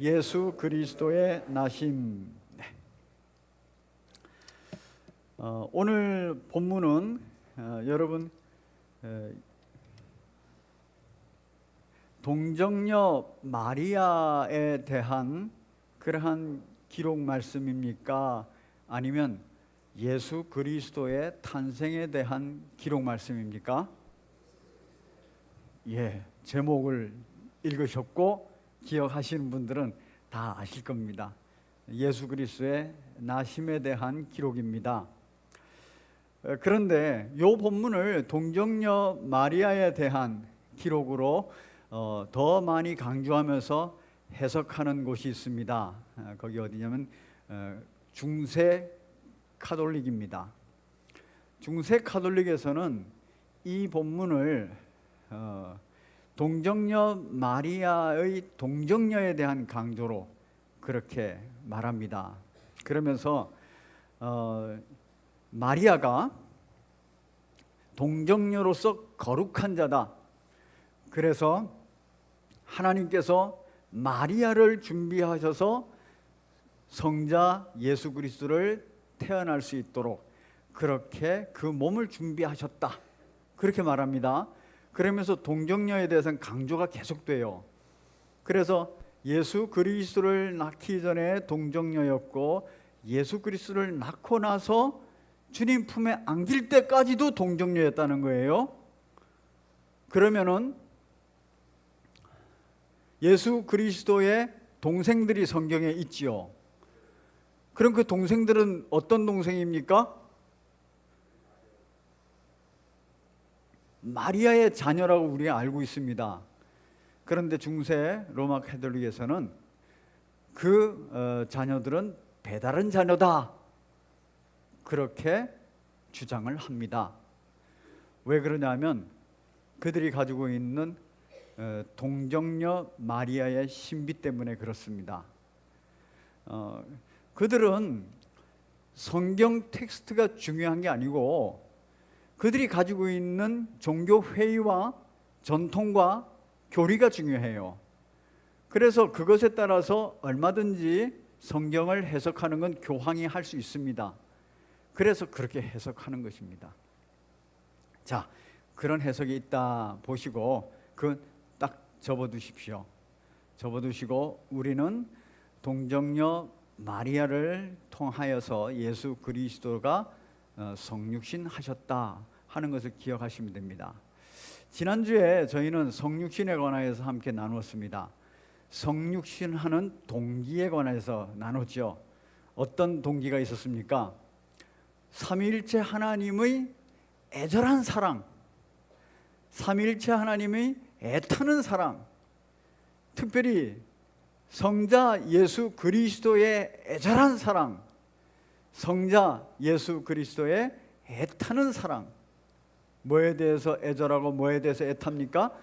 예수 그리스도의 나심. 네. 어, 오늘 본문은 어, 여러분 에, 동정녀 마리아에 대한 그러한 기록 말씀입니까? 아니면 예수 그리스도의 탄생에 대한 기록 말씀입니까? 예, 제목을 읽으셨고 기억하시는 분들은 다 아실 겁니다. 예수 그리스도의 나심에 대한 기록입니다. 어, 그런데 이 본문을 동정녀 마리아에 대한 기록으로 어, 더 많이 강조하면서 해석하는 곳이 있습니다. 어, 거기 어디냐면 어, 중세 카톨릭입니다. 중세 카톨릭에서는 이 본문을 어, 동정녀 마리아의 동정녀에 대한 강조로 그렇게 말합니다. 그러면서 어, 마리아가 동정녀로서 거룩한 자다. 그래서 하나님께서 마리아를 준비하셔서 성자 예수 그리스도를 태어날 수 있도록 그렇게 그 몸을 준비하셨다. 그렇게 말합니다. 그러면서 동정녀에 대해서는 강조가 계속돼요. 그래서 예수 그리스도를 낳기 전에 동정녀였고 예수 그리스도를 낳고 나서 주님 품에 안길 때까지도 동정녀였다는 거예요. 그러면은 예수 그리스도의 동생들이 성경에 있지요. 그럼 그 동생들은 어떤 동생입니까? 마리아의 자녀라고 우리가 알고 있습니다. 그런데 중세 로마 카톨릭에서는 그 어, 자녀들은 배다른 자녀다. 그렇게 주장을 합니다. 왜 그러냐면 그들이 가지고 있는 어, 동정녀 마리아의 신비 때문에 그렇습니다. 어, 그들은 성경 텍스트가 중요한 게 아니고 그들이 가지고 있는 종교 회의와 전통과 교리가 중요해요. 그래서 그것에 따라서 얼마든지 성경을 해석하는 건 교황이 할 수 있습니다. 그래서 그렇게 해석하는 것입니다. 자, 그런 해석이 있다 보시고 그딱 접어두십시오. 접어두시고 우리는 동정녀 마리아를 통하여서 예수 그리스도가 어, 성육신 하셨다 하는 것을 기억하시면 됩니다. 지난주에 저희는 성육신에 관하여서 함께 나누었습니다. 성육신하는 동기에 관해서 나눴죠. 어떤 동기가 있었습니까? 삼위일체 하나님의 애절한 사랑, 삼위일체 하나님의 애타는 사랑, 특별히 성자 예수 그리스도의 애절한 사랑, 성자 예수 그리스도의 애타는 사랑. 뭐에 대해서 애절하고 뭐에 대해서 애탑니까?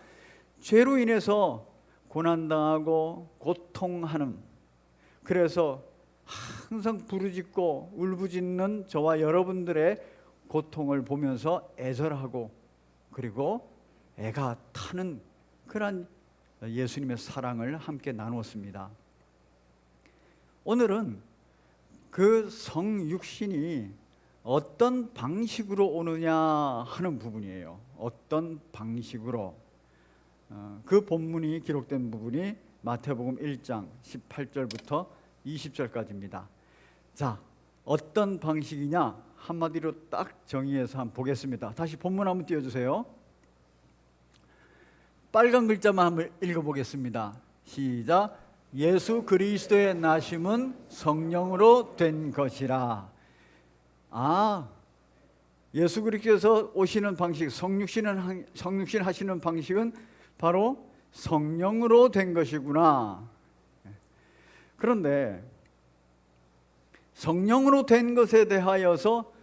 죄로 인해서 고난당하고 고통하는 그래서 항상 부르짖고 울부짖는 저와 여러분들의 고통을 보면서 애절하고 그리고 애가 타는 그런 예수님의 사랑을 함께 나누었습니다. 오늘은 그 성육신이 어떤 방식으로 오느냐 하는 부분이에요. 어떤 방식으로 어, 그 본문이 기록된 부분이 마태복음 1장 18절부터 20절까지입니다. 자, 어떤 방식이냐 한마디로 딱 정의해서 한번 보겠습니다. 다시 본문 한번 띄워 주세요. 빨간 글자만 한번 읽어 보겠습니다. 시작. 예수 그리스도의 나심은 성령으로 된 것이라. 아, 예수 그리스도에서 오시는 방식, 성육신은 성육신 하시는 방식은 바로 성령으로 된 것이구나. 그런데 성령으로 된 것에 대하여서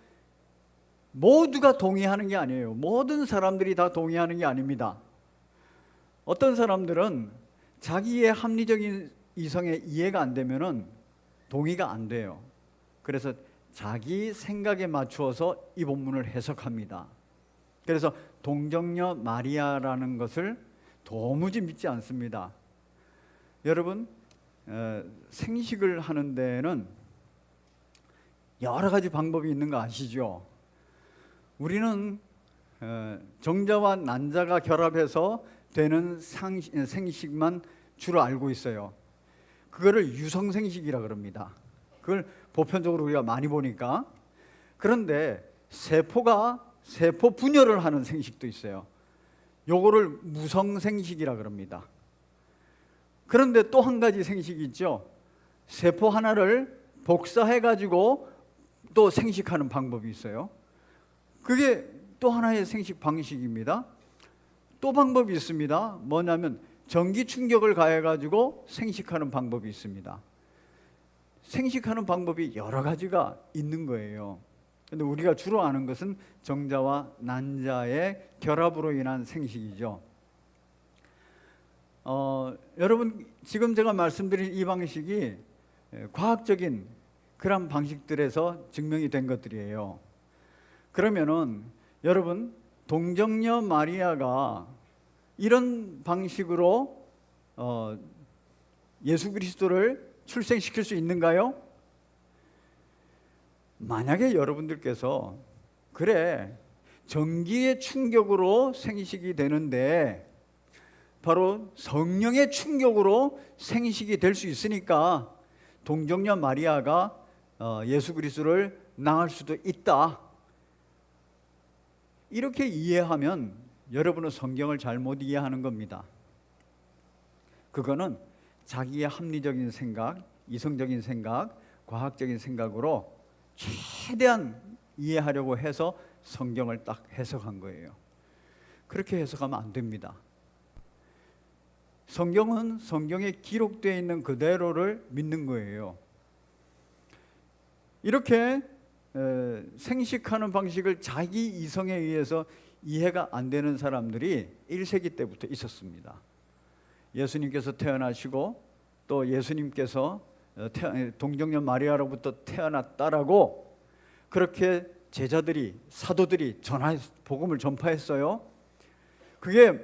모두가 동의하는 게 아니에요. 모든 사람들이 다 동의하는 게 아닙니다. 어떤 사람들은 자기의 합리적인 이성에 이해가 안 되면은 동의가 안 돼요. 그래서 자기 생각에 맞추어서 이 본문을 해석합니다. 그래서 동정녀 마리아라는 것을 도무지 믿지 않습니다. 여러분, 어, 생식을 하는 데는 여러 가지 방법이 있는 거 아시죠? 우리는 어, 정자와 난자가 결합해서 되는 상, 생식만 주로 알고 있어요. 그거를 유성생식이라 그럽니다. 그걸 보편적으로 우리가 많이 보니까 그런데 세포가 세포 분열을 하는 생식도 있어요. 요거를 무성 생식이라 그럽니다. 그런데 또 한 가지 생식이 있죠. 세포 하나를 복사해 가지고 또 생식하는 방법이 있어요. 그게 또 하나의 생식 방식입니다. 또 방법이 있습니다. 뭐냐면 전기 충격을 가해 가지고 생식하는 방법이 있습니다. 생식하는 방법이 여러 가지가 있는 거예요. 근데 우리가 주로 아는 것은 정자와 난자의 결합으로 인한 생식이죠. 어, 여러분 지금 제가 말씀드린 이 방식이 에, 과학적인 그런 방식들에서 증명이 된 것들이에요. 그러면은 여러분 동정녀 마리아가 이런 방식으로 어, 예수 그리스도를 출생시킬 수 있는가요? 만약에 여러분들께서 그래 전기의 충격으로 생식이 되는데 바로 성령의 충격으로 생식이 될 수 있으니까 동정녀 마리아가 어, 예수 그리스도를 낳을 수도 있다. 이렇게 이해하면 여러분은 성경을 잘못 이해하는 겁니다. 그거는 자기의 합리적인 생각, 이성적인 생각, 과학적인 생각으로 최대한 이해하려고 해서 성경을 딱 해석한 거예요. 그렇게 해석하면 안 됩니다. 성경은 성경에 기록되어 있는 그대로를 믿는 거예요. 이렇게 에, 생식하는 방식을 자기 이성에 의해서 이해가 안 되는 사람들이 1세기 때부터 있었습니다. 예수님께서 태어나시고 또 예수님께서 어, 태- 동정녀 마리아로부터 태어났다라고 그렇게 제자들이 사도들이 전하 복음을 전파했어요. 그게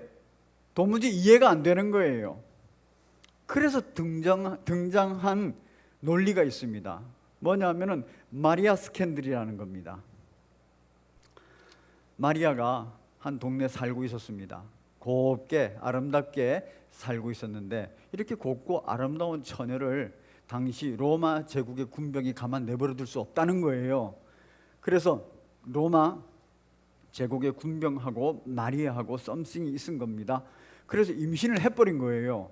도무지 이해가 안 되는 거예요. 그래서 등장 등장한 논리가 있습니다. 뭐냐면은 마리아 스캔들이라는 겁니다. 마리아가 한 동네 살고 있었습니다. 곱게 아름답게 살고 있었는데 이렇게 곱고 아름다운 처녀를 당시 로마 제국의 군병이 가만 내버려 둘 수 없다는 거예요. 그래서 로마 제국의 군병하고 마리아하고 썸씽이 있은 겁니다. 그래서 임신을 해버린 거예요.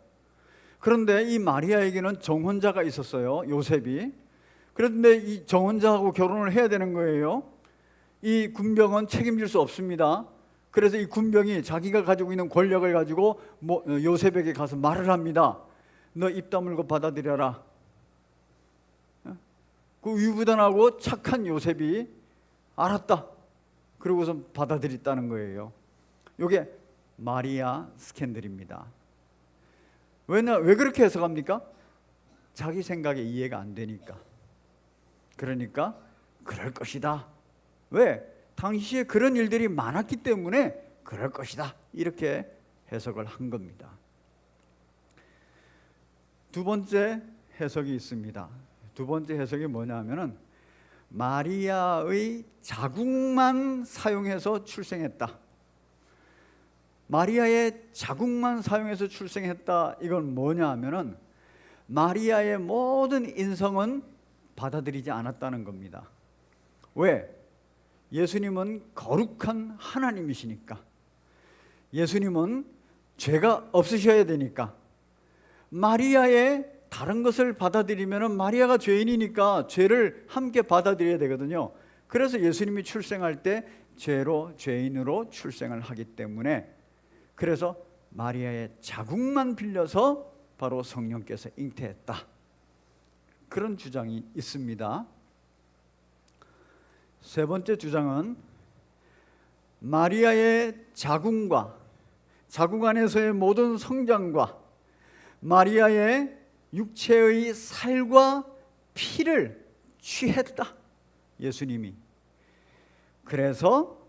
그런데 이 마리아에게는 정혼자가 있었어요. 요셉이. 그런데 이 정혼자하고 결혼을 해야 되는 거예요. 이 군병은 책임질 수 없습니다. 그래서 이 군병이 자기가 가지고 있는 권력을 가지고 뭐 어, 요셉에게 가서 말을 합니다. 너 입 다물고 받아들여라. 어? 그 위부단하고 착한 요셉이 알았다. 그러고서 받아들였다는 거예요. 이게 마리아 스캔들입니다. 왜냐 왜 그렇게 해석합니까? 자기 생각에 이해가 안 되니까. 그러니까 그럴 것이다. 왜? 당시에 그런 일들이 많았기 때문에 그럴 것이다. 이렇게 해석을 한 겁니다. 두 번째 해석이 있습니다. 두 번째 해석이 뭐냐면은 마리아의 자궁만 사용해서 출생했다. 마리아의 자궁만 사용해서 출생했다. 이건 뭐냐 하면은 마리아의 모든 인성은 받아들이지 않았다는 겁니다. 왜? 예수님은 거룩한 하나님이시니까. 예수님은 죄가 없으셔야 되니까. 마리아의 다른 것을 받아들이면 마리아가 죄인이니까 죄를 함께 받아들여야 되거든요. 그래서 예수님이 출생할 때 죄로 죄인으로 출생을 하기 때문에 그래서 마리아의 자궁만 빌려서 바로 성령께서 잉태했다. 그런 주장이 있습니다. 세 번째 주장은 마리아의 자궁과 자궁 안에서의 모든 성장과 마리아의 육체의 살과 피를 취했다. 예수님이. 그래서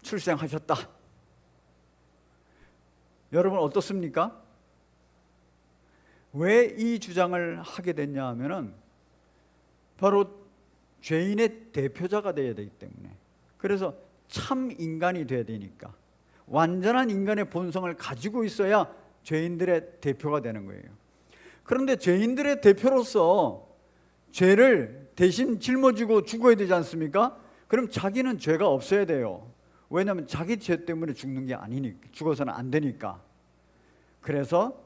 출생하셨다. 여러분 어떻습니까? 왜 이 주장을 하게 됐냐 하면은 바로 죄인의 대표자가 되어야 되기 때문에 그래서 참 인간이 돼야 되니까 완전한 인간의 본성을 가지고 있어야 죄인들의 대표가 되는 거예요. 그런데 죄인들의 대표로서 죄를 대신 짊어지고 죽어야 되지 않습니까? 그럼 자기는 죄가 없어야 돼요. 왜냐하면 자기 죄 때문에 죽는 게 아니니까 죽어서는 안 되니까. 그래서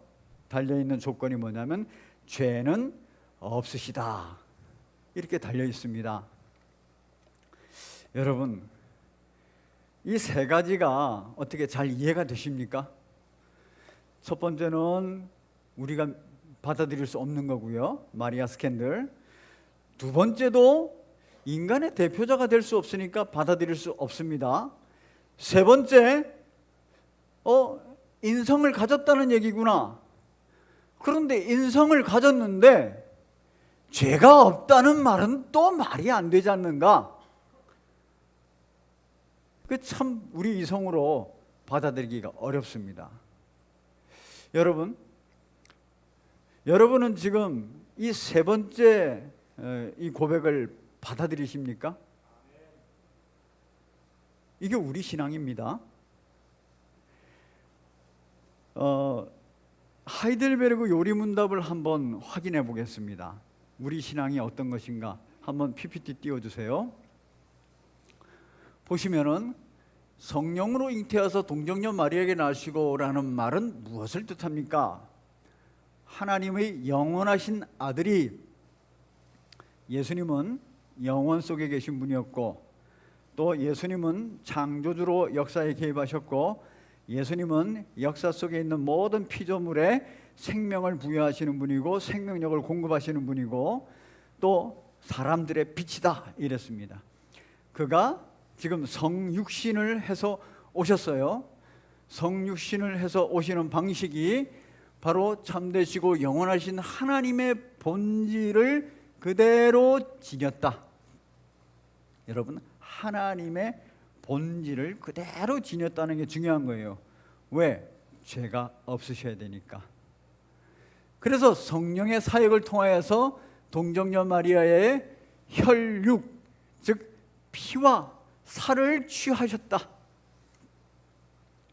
달려 있는 조건이 뭐냐면 죄는 없으시다. 이렇게 달려 있습니다. 여러분, 이 세 가지가 어떻게 잘 이해가 되십니까? 첫 번째는 우리가 받아들일 수 없는 거고요. 마리아 스캔들. 두 번째도 인간의 대표자가 될 수 없으니까 받아들일 수 없습니다. 세 번째, 어, 인성을 가졌다는 얘기구나. 그런데 인성을 가졌는데 죄가 없다는 말은 또 말이 안 되지 않는가? 그 참 우리 이성으로 받아들이기가 어렵습니다. 여러분, 여러분은 지금 이 세 번째 어, 이 고백을 받아들이십니까? 이게 우리 신앙입니다. 어, 하이델베르그 요리 문답을 한번 확인해 보겠습니다. 우리 신앙이 어떤 것인가 한번 PPT 띄워 주세요. 보시면은 성령으로 잉태하서 동정녀 마리아에게 나시고라는 말은 무엇을 뜻합니까? 하나님의 영원하신 아들이 예수님은 영원 속에 계신 분이었고 또 예수님은 창조주로 역사에 개입하셨고 예수님은 역사 속에 있는 모든 피조물에 생명을 부여하시는 분이고 생명력을 공급하시는 분이고 또 사람들의 빛이다 이랬습니다. 그가 지금 성육신을 해서 오셨어요. 성육신을 해서 오시는 방식이 바로 참되시고 영원하신 하나님의 본질을 그대로 지녔다. 여러분 하나님의 본질을 그대로 지녔다는 게 중요한 거예요. 왜? 죄가 없으셔야 되니까. 그래서 성령의 사역을 통하여서 동정녀 마리아의 혈육, 즉 피와 살을 취하셨다.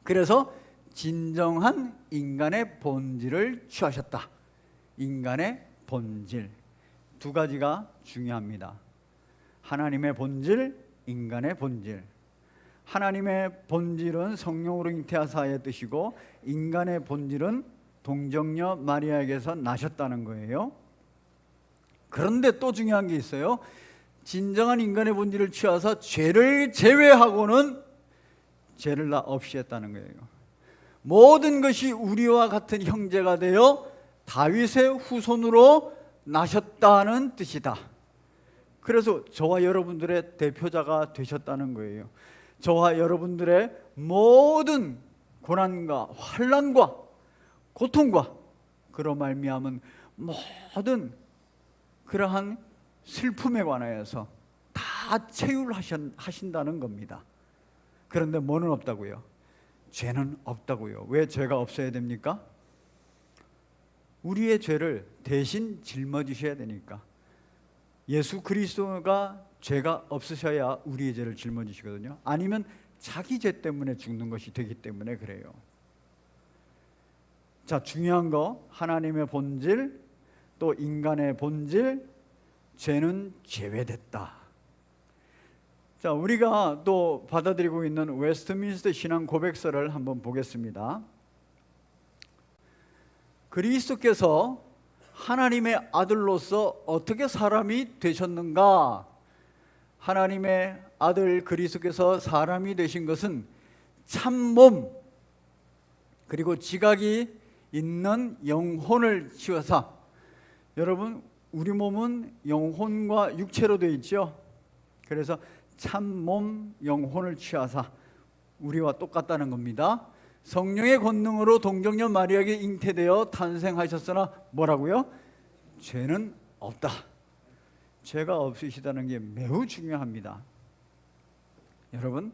그래서 진정한 인간의 본질을 취하셨다. 인간의 본질 두 가지가 중요합니다. 하나님의 본질, 인간의 본질. 하나님의 본질은 성령으로 잉태하사의 뜻이고 인간의 본질은 동정녀 마리아에게서 나셨다는 거예요. 그런데 또 중요한 게 있어요. 진정한 인간의 본질을 취하사 죄를 제외하고는 죄를 다 없이 했다는 거예요. 모든 것이 우리와 같은 형제가 되어 다윗의 후손으로 나셨다는 뜻이다. 그래서 저와 여러분들의 대표자가 되셨다는 거예요. 저와 여러분들의 모든 고난과 환란과 고통과 그로 말미암은 모든 그러한 슬픔에 관하여서 다 체휼하신다는 겁니다. 그런데 뭐는 없다고요? 죄는 없다고요. 왜 죄가 없어야 됩니까? 우리의 죄를 대신 짊어지셔야 되니까. 예수 그리스도가 죄가 없으셔야 우리의 죄를 짊어지시거든요. 아니면 자기 죄 때문에 죽는 것이 되기 때문에 그래요. 자, 중요한 거 하나님의 본질 또 인간의 본질 죄는 제외됐다. 자, 우리가 또 받아들이고 있는 웨스트민스터 신앙 고백서를 한번 보겠습니다. 그리스도께서 하나님의 아들로서 어떻게 사람이 되셨는가? 하나님의 아들 그리스도께서 사람이 되신 것은 참몸 그리고 지각이 있는 영혼을 치워사 여러분 우리 몸은 영혼과 육체로 되어 있죠. 그래서 참몸 영혼을 취하사 우리와 똑같다는 겁니다. 성령의 권능으로 동정녀 마리아에게 잉태되어 탄생하셨으나 뭐라고요? 죄는 없다. 죄가 없으시다는 게 매우 중요합니다. 여러분,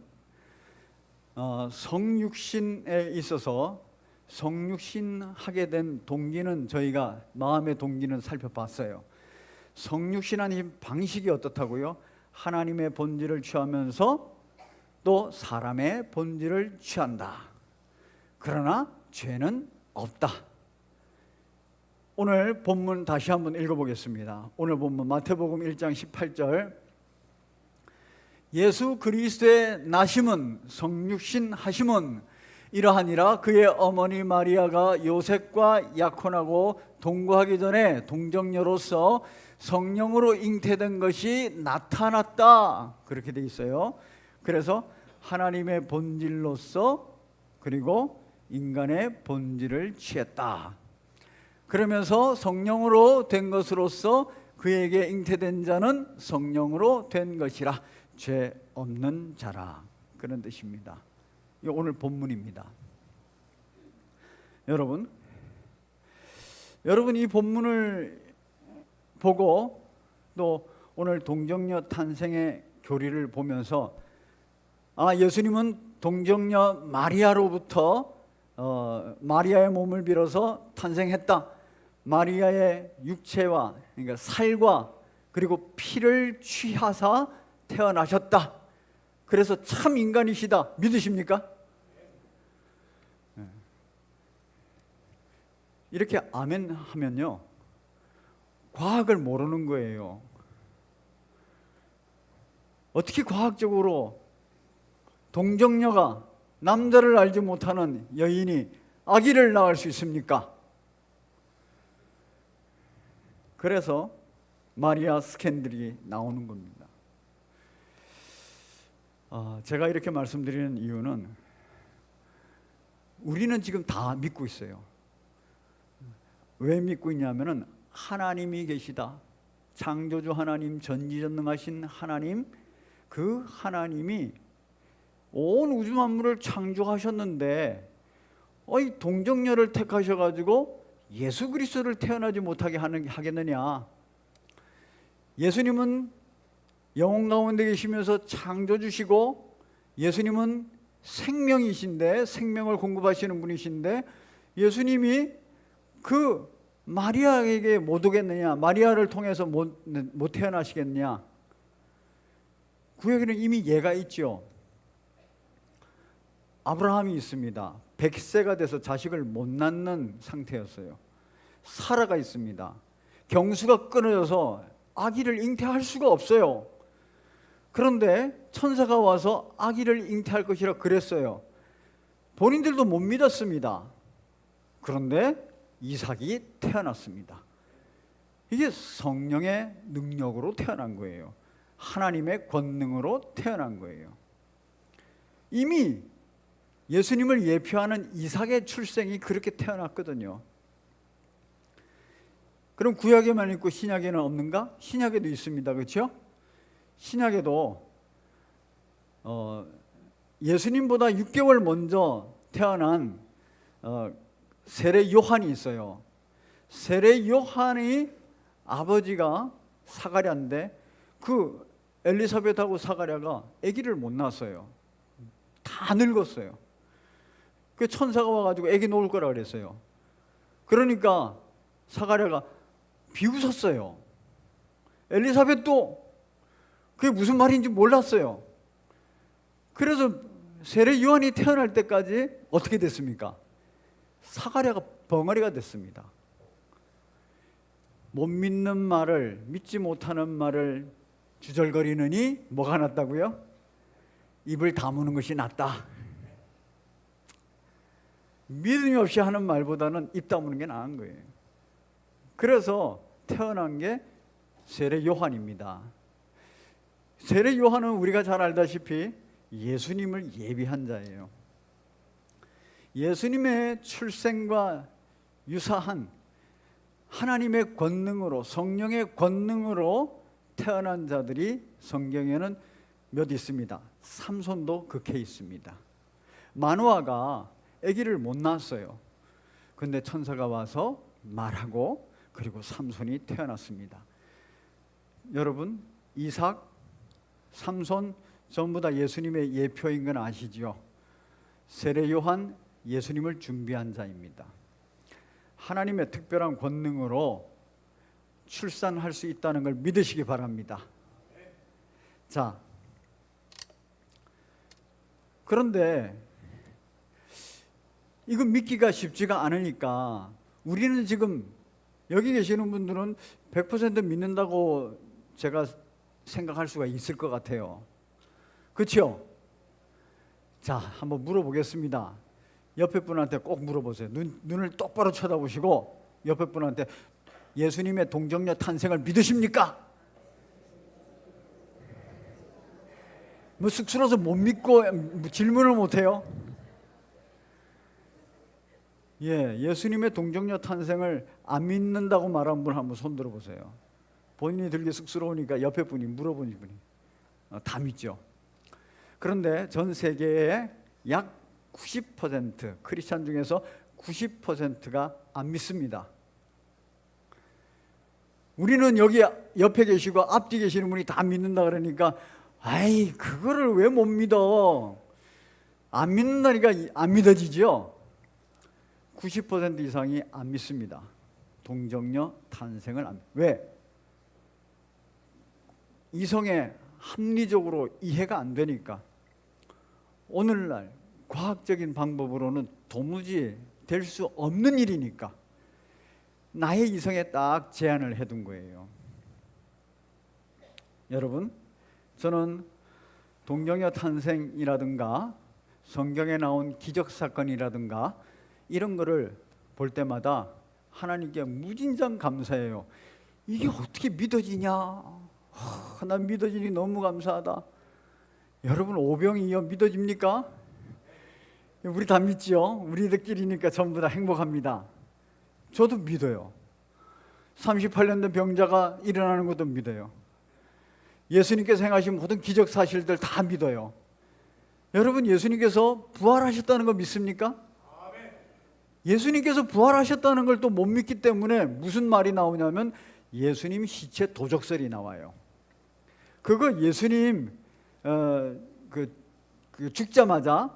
어, 성육신에 있어서 성육신 하게 된 동기는 저희가 마음의 동기는 살펴봤어요. 성육신하는 방식이 어떻다고요? 하나님의 본질을 취하면서 또 사람의 본질을 취한다. 그러나 죄는 없다. 오늘 본문 다시 한번 읽어보겠습니다. 오늘 본문 마태복음 1장 18절 예수 그리스도의 나심은 성육신 하심은 이러하니라 그의 어머니 마리아가 요셉과 약혼하고 동거하기 전에 동정녀로서 성령으로 잉태된 것이 나타났다 그렇게 돼 있어요. 그래서 하나님의 본질로서 그리고 인간의 본질을 취했다. 그러면서 성령으로 된 것으로서 그에게 잉태된 자는 성령으로 된 것이라 죄 없는 자라 그런 뜻입니다. 이 오늘 본문입니다. 여러분, 여러분 이 본문을 보고 또 오늘 동정녀 탄생의 교리를 보면서 아 예수님은 동정녀 마리아로부터 어, 마리아의 몸을 빌어서 탄생했다. 마리아의 육체와 그러니까 살과 그리고 피를 취하사 태어나셨다. 그래서 참 인간이시다. 믿으십니까? 이렇게 아멘 하면요. 과학을 모르는 거예요. 어떻게 과학적으로 동정녀가 남자를 알지 못하는 여인이 아기를 낳을 수 있습니까? 그래서 마리아 스캔들이 나오는 겁니다. 아, 제가 이렇게 말씀드리는 이유는 우리는 지금 다 믿고 있어요. 왜 믿고 있냐면은 하나님이 계시다. 창조주 하나님, 전지전능하신 하나님, 그 하나님이 온 우주 만물을 창조하셨는데 어이 동정녀를 택하셔 가지고 예수 그리스도를 태어나지 못하게 하는 하겠느냐? 예수님은 영혼 가운데 계시면서 창조주시고 예수님은 생명이신데 생명을 공급하시는 분이신데 예수님이 그 마리아에게 못 오겠느냐? 마리아를 통해서 못, 못 태어나시겠냐? 구약에는 이미 예가 있죠. 아브라함이 있습니다. 100세가 돼서 자식을 못 낳는 상태였어요. 사라가 있습니다. 경수가 끊어져서 아기를 잉태할 수가 없어요. 그런데 천사가 와서 아기를 잉태할 것이라 그랬어요. 본인들도 못 믿었습니다. 그런데 이삭이 태어났습니다. 이게 성령의 능력으로 태어난 거예요. 하나님의 권능으로 태어난 거예요. 이미 예수님을 예표하는 이삭의 출생이 그렇게 태어났거든요. 그럼 구약에만 있고 신약에는 없는가? 신약에도 있습니다. 그렇죠? 신약에도 어, 예수님보다 6개월 먼저 태어난 어, 세례 요한이 있어요. 세례 요한이 아버지가 사가랴인데 그 엘리사벳하고 사가랴가 아기를 못 낳았어요. 다 늙었어요. 그 천사가 와가지고 아기 놓을 거라 그랬어요. 그러니까 사가랴가 비웃었어요. 엘리사벳도 그게 무슨 말인지 몰랐어요. 그래서 세례 요한이 태어날 때까지 어떻게 됐습니까? 사가랴가 벙어리가 됐습니다. 못 믿는 말을 믿지 못하는 말을 주절거리느니 뭐가 낫다고요? 입을 다무는 것이 낫다. 믿음이 없이 하는 말보다는 입 다무는 게 나은 거예요. 그래서 태어난 게 세례 요한입니다. 세례 요한은 우리가 잘 알다시피 예수님을 예비한 자예요. 예수님의 출생과 유사한 하나님의 권능으로 성령의 권능으로 태어난 자들이 성경에는 몇 있습니다. 삼손도 그 케이스입니다. 마누아가 아기를 못 낳았어요. 근데 천사가 와서 말하고 그리고 삼손이 태어났습니다. 여러분 이삭, 삼손 전부 다 예수님의 예표인 건 아시죠? 세례 요한, 예수님을 준비한 자입니다. 하나님의 특별한 권능으로 출산할 수 있다는 걸 믿으시기 바랍니다. 자, 그런데 이거 믿기가 쉽지가 않으니까 우리는 지금 여기 계시는 분들은 100% 믿는다고 제가 생각할 수가 있을 것 같아요. 그렇죠? 자, 한번 물어보겠습니다. 옆에 분한테 꼭 물어보세요. 눈, 눈을 똑바로 쳐다보시고 옆에 분한테 예수님의 동정녀 탄생을 믿으십니까? 뭐 쑥스러워서 못 믿고 질문을 못 해요? 예, 예수님의 동정녀 탄생을 안 믿는다고 말한 분 한번 손 들어보세요. 본인이 들기 쑥스러우니까 옆에 분이 물어보니 분이 어, 다 믿죠. 그런데 전 세계의 약 90% 크리스찬 중에서 90%가 안 믿습니다. 우리는 여기 옆에 계시고 앞뒤 계시는 분이 다 믿는다 그러니까 아이 그거를 왜 못 믿어? 안 믿는다니까 안 믿어지죠. 90% 이상이 안 믿습니다. 동정녀 탄생을 안 왜? 이성에 합리적으로 이해가 안 되니까 오늘날 과학적인 방법으로는 도무지 될 수 없는 일이니까 나의 이성에 딱 제한을 해둔 거예요. 여러분, 저는 동정녀 탄생이라든가 성경에 나온 기적 사건이라든가 이런 거를 볼 때마다 하나님께 무진장 감사해요. 이게 어떻게 믿어지냐? 하, 난 믿어지니 너무 감사하다. 여러분 오병이어 믿어집니까? 우리 다 믿죠. 우리들끼리니까 전부 다 행복합니다. 저도 믿어요. 38년 된 병자가 일어나는 것도 믿어요. 예수님께서 행하신 모든 기적 사실들 다 믿어요. 여러분 예수님께서 부활하셨다는 거 믿습니까? 예수님께서 부활하셨다는 걸 또 못 믿기 때문에 무슨 말이 나오냐면 예수님 시체 도적설이 나와요. 그거 예수님 어, 그, 그 죽자마자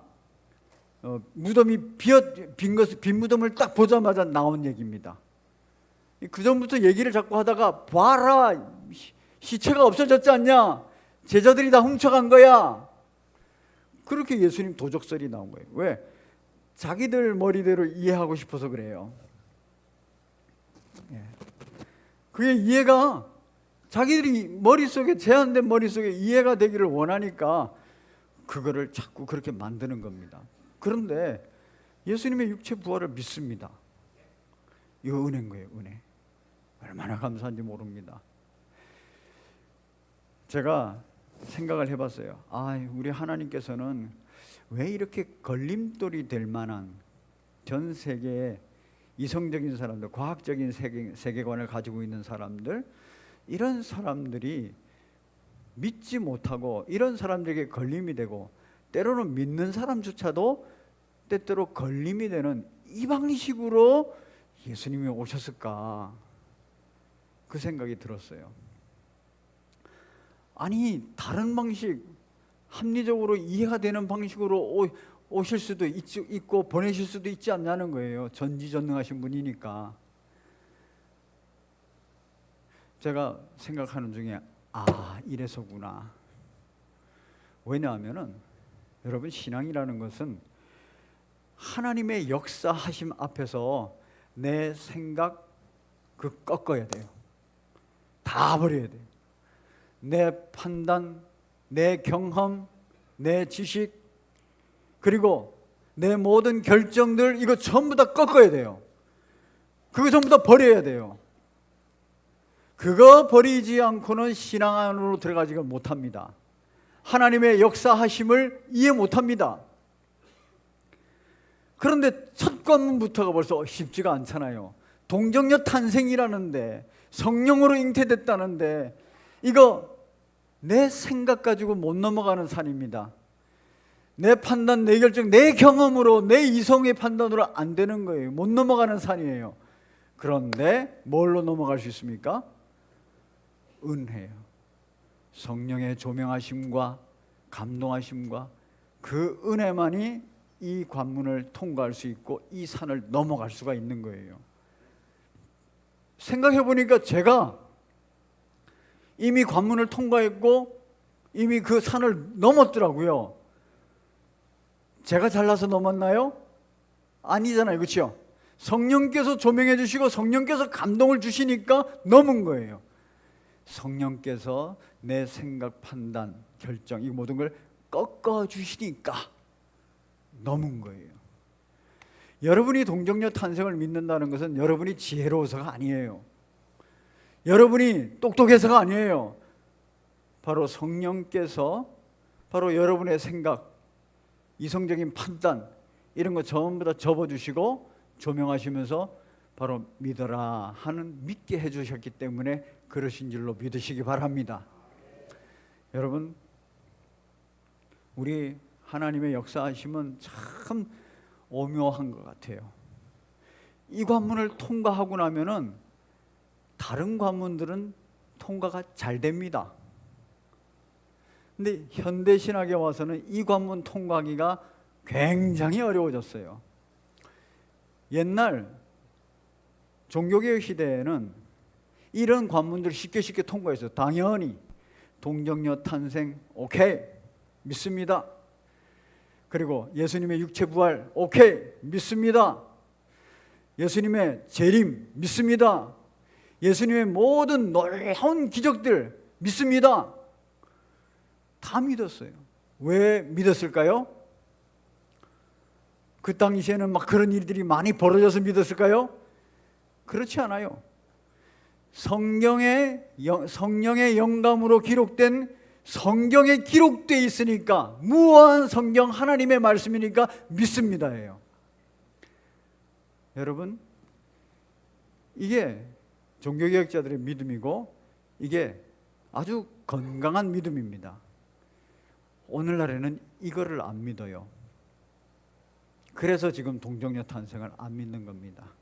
어, 무덤이 비었 빈 것, 빈 무덤을 딱 보자마자 나온 얘기입니다. 그 전부터 얘기를 자꾸 하다가 봐라 시- 시체가 없어졌지 않냐? 제자들이 다 훔쳐간 거야. 그렇게 예수님 도적설이 나온 거예요. 왜? 자기들 머리대로 이해하고 싶어서 그래요. 예. 그게 이해가 자기들이 머릿속에 제한된 머릿속에 이해가 되기를 원하니까 그거를 자꾸 그렇게 만드는 겁니다. 그런데 예수님의 육체 부활을 믿습니다. 이거 은혜인 거예요, 은혜. 얼마나 감사한지 모릅니다. 제가 생각을 해봤어요. 아, 우리 하나님께서는 왜 이렇게 걸림돌이 될 만한 전 세계의 이성적인 사람들, 과학적인 세계, 세계관을 가지고 있는 사람들, 이런 사람들이 믿지 못하고 이런 사람들에게 걸림이 되고 때로는 믿는 사람조차도 때때로 걸림이 되는 이 방식으로 예수님이 오셨을까 그 생각이 들었어요. 아니 다른 방식 합리적으로 이해가 되는 방식으로 오, 오실 수도 있, 있고 보내실 수도 있지 않냐는 거예요. 전지전능하신 분이니까. 제가 생각하는 중에 아 이래서구나. 왜냐하면은 여러분 신앙이라는 것은 하나님의 역사하심 앞에서 내 생각 그 꺾어야 돼요. 다 버려야 돼요. 내 판단, 내 경험, 내 지식 그리고 내 모든 결정들 이거 전부 다 꺾어야 돼요. 그거 전부 다 버려야 돼요. 그거 버리지 않고는 신앙 안으로 들어가지가 못합니다. 하나님의 역사하심을 이해 못합니다. 그런데 첫 관문부터가 벌써 쉽지가 않잖아요. 동정녀 탄생이라는데 성령으로 잉태됐다는데 이거 내 생각 가지고 못 넘어가는 산입니다. 내 판단, 내 결정, 내 경험으로 내 이성의 판단으로 안 되는 거예요. 못 넘어가는 산이에요. 그런데 뭘로 넘어갈 수 있습니까? 은혜요. 성령의 조명하심과 감동하심과 그 은혜만이 이 관문을 통과할 수 있고 이 산을 넘어갈 수가 있는 거예요. 생각해 보니까 제가 이미 관문을 통과했고 이미 그 산을 넘었더라고요. 제가 잘나서 넘었나요? 아니잖아요. 그렇죠? 성령께서 조명해 주시고 성령께서 감동을 주시니까 넘은 거예요. 성령께서 내 생각, 판단, 결정 이 모든 걸 꺾어 주시니까 넘은 거예요. 여러분이 동정녀 탄생을 믿는다는 것은 여러분이 지혜로워서가 아니에요. 여러분이 똑똑해서가 아니에요. 바로 성령께서 바로 여러분의 생각, 이성적인 판단 이런 거 전부 다 접어주시고 조명하시면서 바로 믿어라 하는 믿게 해주셨기 때문에 그러신 줄로 믿으시기 바랍니다. 여러분 우리 하나님의 역사하심은 참 오묘한 것 같아요. 이 관문을 통과하고 나면은 다른 관문들은 통과가 잘 됩니다. 근데 현대 신학에 와서는 이 관문 통과하기가 굉장히 어려워졌어요. 옛날 종교개혁 시대에는 이런 관문들을 쉽게 쉽게 통과했어요. 당연히 동정녀 탄생 오케이 믿습니다. 그리고 예수님의 육체 부활 오케이 믿습니다. 예수님의 재림 믿습니다. 예수님의 모든 놀라운 기적들 믿습니다. 다 믿었어요. 왜 믿었을까요? 그 당시에는 막 그런 일들이 많이 벌어져서 믿었을까요? 그렇지 않아요. 성경의 영- 성령의 영감으로 기록된 성경에 기록돼 있으니까 무한 성경 하나님의 말씀이니까 믿습니다예요. 여러분 이게 종교개혁자들의 믿음이고 이게 아주 건강한 믿음입니다. 오늘날에는 이거를 안 믿어요. 그래서 지금 동정녀 탄생을 안 믿는 겁니다.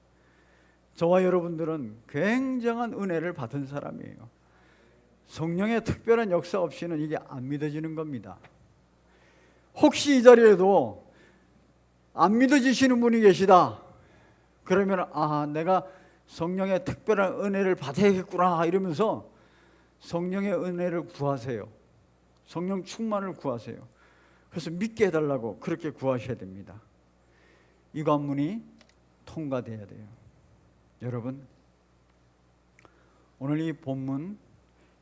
저와 여러분들은 굉장한 은혜를 받은 사람이에요. 성령의 특별한 역사 없이는 이게 안 믿어지는 겁니다. 혹시 이 자리에도 안 믿어지시는 분이 계시다. 그러면 아, 내가 성령의 특별한 은혜를 받아야겠구나 이러면서 성령의 은혜를 구하세요. 성령 충만을 구하세요. 그래서 믿게 해달라고 그렇게 구하셔야 됩니다. 이 관문이 통과돼야 돼요. 여러분, 오늘 이 본문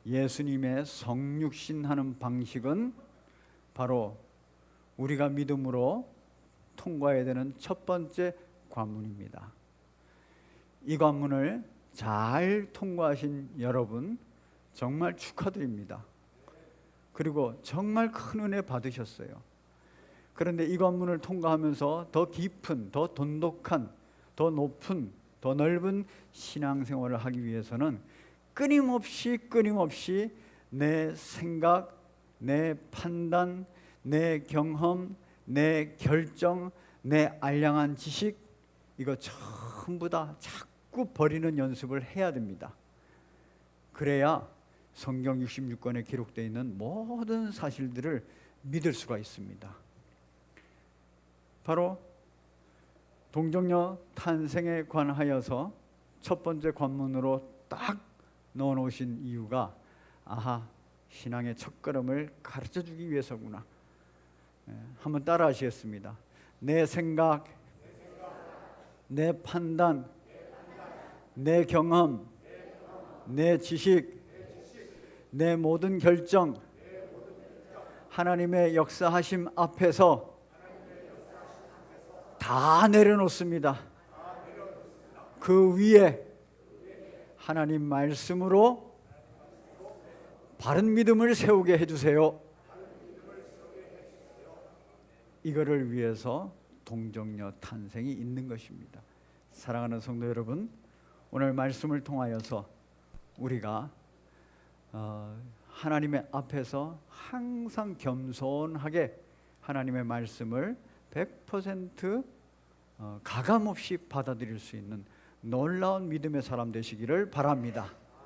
예수님의 성육신하는 방식은 바로 우리가 믿음으로 통과해야 되는 첫 번째 관문입니다. 이 관문을 잘 통과하신 여러분 정말 축하드립니다. 그리고 정말 큰 은혜 받으셨어요. 그런데 이 관문을 통과하면서 더 깊은, 더 돈독한, 더 높은, 더 넓은 신앙생활을 하기 위해서는 끊임없이 끊임없이 내 생각, 내 판단, 내 경험, 내 결정, 내 알량한 지식 이거 전부 다 자꾸 버리는 연습을 해야 됩니다. 그래야 성경 66권에 기록되어 있는 모든 사실들을 믿을 수가 있습니다. 바로 동정녀 탄생에 관하여서 첫 번째 관문으로 딱 넣어 놓으신 이유가 아하 신앙의 첫걸음을 가르쳐 주기 위해서구나. 예, 한번 따라 하시겠습니다. 내 생각, 내 판단, 내 경험, 내 지식, 내 모든 결정, 하나님의 역사하심 앞에서 다 내려놓습니다. 그 위에 하나님 말씀으로 바른 믿음을 세우게 해주세요. 이거를 위해서 동정녀 탄생이 있는 것입니다. 사랑하는 성도 여러분, 오늘 말씀을 통하여서 우리가 어, 하나님의 앞에서 항상 겸손하게 하나님의 말씀을 100% 어, 가감 없이 받아들일 수 있는 놀라운 믿음의 사람 되시기를 바랍니다.